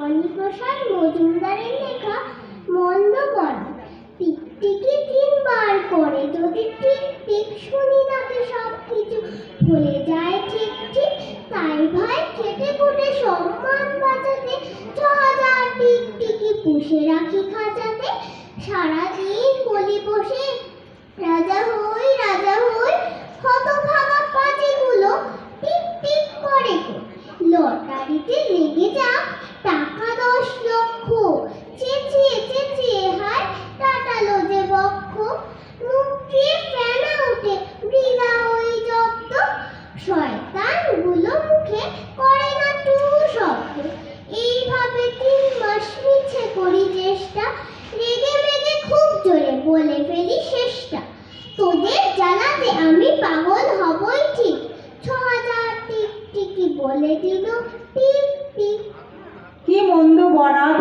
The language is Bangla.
অবনীপ্রসাদ মজুমদারের লেখা মন্দ বড় টিকটিকি তিনবার করে যদি টিক টিক শুনি নাকি সব কিছু ভুলে যায় ঠিক ঠিক, তাই ভাই খেটে খুটে সম্মান বাঁচাতে ছ হাজার টিকটিকি পুষে রাখি খাঁচাতে সারাদিন বলি বসে, রাজা হই রাজা হই, হতভাগা পাজিগুলো টিপ টিপ করে। লটারিতে শয়তানগুলো মুখে করে না টু শব্দ। এইভাবে তিন মাস মিছে করি চেষ্টা, রেগে মেগে খুব জোরে বলে ফেলি শেষটা। তোদের জ্বালাতে আমি পাগল হবই ঠিক। ছ হাজার টিক টিকি বলে দিল, টিক টিক। কি মন্দ বরাত